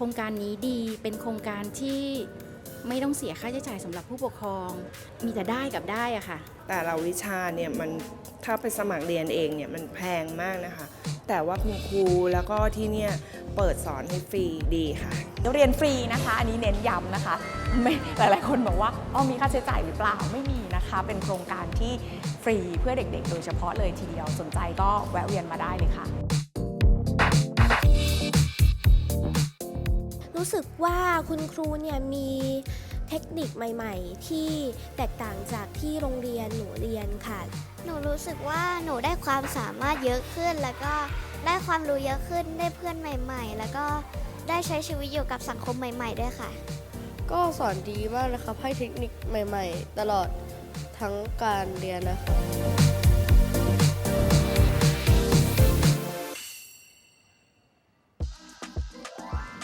ครงการนี้ดีเป็นโครงการที่ไม่ต้องเสียค่าใช้จ่ายสำหรับผู้ปกครอง มีแต่ได้กับได้อะค่ะ แต่ละวิชาเนี่ยมันถ้าไปสมัครเรียนเองเนี่ยมันแพงมากนะคะ แต่ว่าคุณครูแล้วก็ที่เนี่ยเปิดสอนให้ฟรีดีค่ะ เรียนฟรีนะคะ อันนี้เน้นย้ำนะคะไม่หลาย ๆ คนบอกว่าอ๋อมีค่าใช้จ่ายหรือเปล่าไม่มีนะคะ เป็นโครงการที่ฟรีเพื่อเด็ก ๆ โดยเฉพาะเลยทีเดียวสนใจก็แวะเวียนมาได้เลยค่ะ รู้สึกว่าคุณครูเนี่ยมีเทคนิคใหม่ ๆ ที่แตกต่างจากที่โรงเรียนหนูเรียนค่ะ หนูรู้สึกว่าหนูได้ความสามารถเยอะขึ้น แล้วก็ได้ความรู้เยอะขึ้นได้เพื่อนใหม่ ๆ แล้วก็ได้ใช้ชีวิตอยู่กับสังคมใหม่ ๆ ด้วยค่ะ ก็สอนดีมากนะครับให้เทคนิคใหม่ ๆ ตลอดทั้งการเรียนนะครับ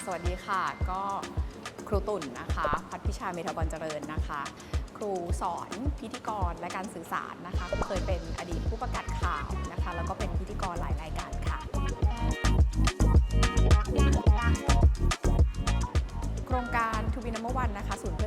สวัสดีค่ะ ก็ครูตุ่นนะคะ พัฒพิชาเมธาบอลเจริญนะคะ ครูสอนพิธีกรและการสื่อสารนะคะ เคยเป็นอดีตผู้ประกาศข่าวนะคะ แล้วก็เป็นพิธีกรหลายรายการค่ะ โครงการทูบินัมเบอร์วันะคะศูนย์เพ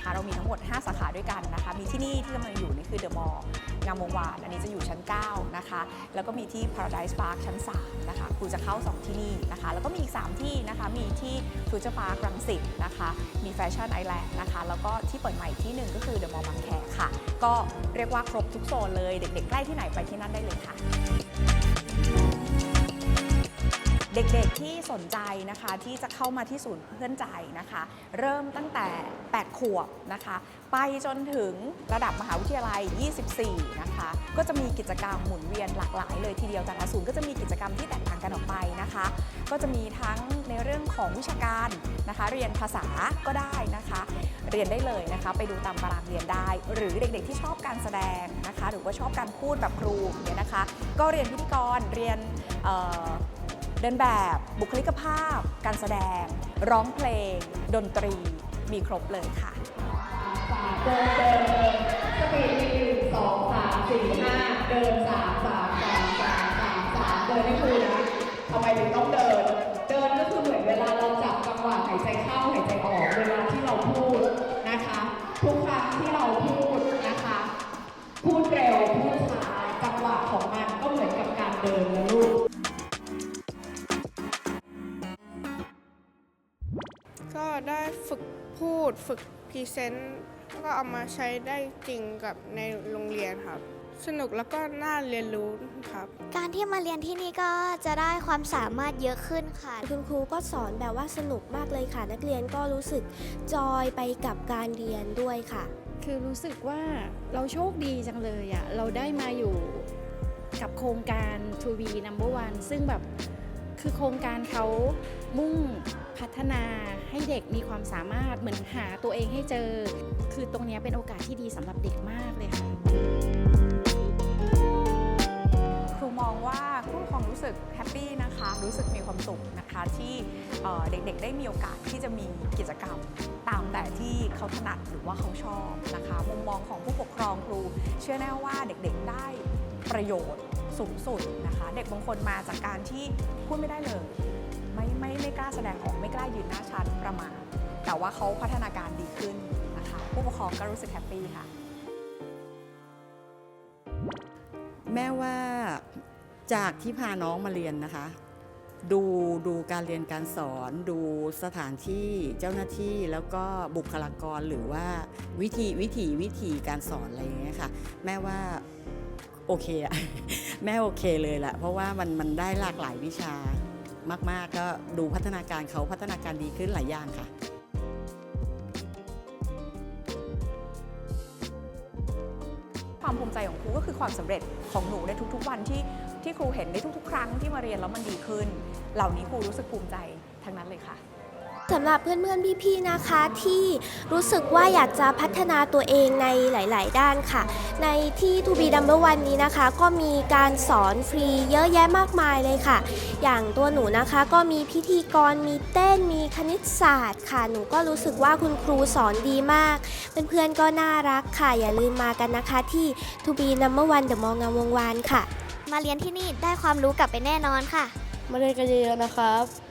นะคะ เรามีทั้งหมด 5 สาขาด้วยกันนะคะ มีที่นี่ที่กำลังอยู่นี่คือเดอะมอลล์งามวงวาน อันนี้จะอยู่ชั้น 9 นะคะ แล้วก็มีที่ Paradise Park ชั้น 3 นะคะครูจะเข้า 2 ที่นี่นะคะ แล้วก็มีอีก 3 ที่นะคะ มีที่ Future Park รังสิตนะคะ มีแฟชั่นไอแลนด์นะคะ แล้วก็ที่เปิดใหม่ที่หนึ่งก็คือเดอะมอลล์บางแคค่ะ ก็เรียกว่าครบทุกโซนเลย เด็กๆใกล้ที่ไหนไปที่นั่นได้เลยค่ะ เด็กๆที่สนใจนะคะที่จะเข้ามาที่ศูนย์เพื่อนใจนะคะ เริ่มตั้งแต่ 8 ขวบนะคะ ไปจนถึงระดับมหาวิทยาลัย 24 นะคะ ก็จะมีกิจกรรมหมุนเวียนหลากหลายเลยทีเดียวแต่ละศูนย์ก็จะมีกิจกรรมที่แตกต่างกันออกไปนะคะ ก็จะมีทั้งในเรื่องของวิชาการนะคะ เรียนภาษาก็ได้นะคะ เรียนได้เลยนะคะ ไปดูตามตารางเรียนได้ หรือเด็กๆที่ชอบการแสดงนะคะ หรือว่าชอบการพูดแบบครูเนี่ยนะคะ ก็เรียนพิธีกรเรียน เดินแบบบุคลิกภาพ การแสดง ร้องเพลง ดนตรี มีครบเลยค่ะเดินเดินเดินสปีดมีหนึ่งสองสามสี่ห้าเดินสามสามสามสามสามสามเดินนี่คือนะทำไมถึงต้องเดิน เดินก็คือเหมือนเวลาเราจับจังหวะหายใจเข้าหายใจออกเวลา ได้ฝึกพูดฝึกพรีเซนต์แล้วก็เอามาใช้ได้จริงกับในโรงเรียนครับ สนุกแล้วก็น่าเรียนรู้ครับ การที่มาเรียนที่นี่ก็จะได้ความสามารถเยอะขึ้นค่ะ คุณครูก็สอนแบบว่าสนุกมากเลยค่ะ นักเรียนก็รู้สึกจอยไปกับการเรียนด้วยค่ะ คือรู้สึกว่าเราโชคดีจังเลยอะเราได้มาอยู่กับโครงการ To be number one ซึ่งแบบ คือโครงการเขามุ่งพัฒนาให้เด็กมีความสามารถเหมือนหาตัวเองให้เจอ คือตรงนี้เป็นโอกาสที่ดีสำหรับเด็กมากเลยค่ะครูมองว่าผู้ปกครองรู้สึกแฮปปี้นะคะรู้สึกมีความสุขนะคะที่เอ่อเด็กๆ ได้มีโอกาสที่จะมีกิจกรรมตามแต่ที่เขาถนัดหรือว่าเขาชอบนะคะมุมมองของผู้ปกครองครู เชื่อแน่ว่าเด็กๆได้ประโยชน์ สูงสุดนะคะ เด็กบางคนมาจากการที่พูดไม่ได้เลย ไม่ไม่ไม่กล้าแสดงออกไม่กล้ายืนหน้าชั้นประมาณ แต่ว่าเขาพัฒนาการดีขึ้นนะคะ ผู้ปกครองก็รู้สึกแฮปปี้ค่ะ แม่ว่าจากที่พาน้องมาเรียนนะคะ ดูดูการเรียนการสอน ดูสถานที่เจ้าหน้าที่แล้วก็บุคลากรหรือว่าวิธีวิธีวิธีการสอนอะไรอย่างเงี้ยค่ะ แม่ว่า โอเคอะแม่โอเคเลยแหละเพราะว่ามันมันได้หลากหลายวิชามาก ๆ ก็ดูพัฒนาการเขาพัฒนาการดีขึ้นหลายอย่างค่ะความภูมิใจของครูก็คือความสำเร็จของหนูในทุกๆ วันที่ที่ครูเห็นในทุกๆ ครั้งที่มาเรียนแล้วมันดีขึ้น เหล่านี้ครูรู้สึกภูมิใจทั้งนั้นเลยค่ะ สำหรับเพื่อนๆพี่ๆนะคะที่รู้สึกว่าอยากจะพัฒนาตัวเองในหลาย ๆ ด้านค่ะ ในที่ To be number one นี้นะคะ ก็มีการสอนฟรีเยอะแยะมากมายเลยค่ะ อย่างตัวหนูนะคะก็มีพิธีกรมีเต้นมีคณิตศาสตร์ค่ะ หนูก็รู้สึกว่าคุณครูสอนดีมาก เพื่อนๆก็น่ารักค่ะ อย่าลืมมากันนะคะที่ To be number one เดอะมองงามวงวานค่ะ มาเรียนที่นี่ได้ความรู้กลับไปแน่นอนค่ะ มาเรียนกันเยอะๆนะครับ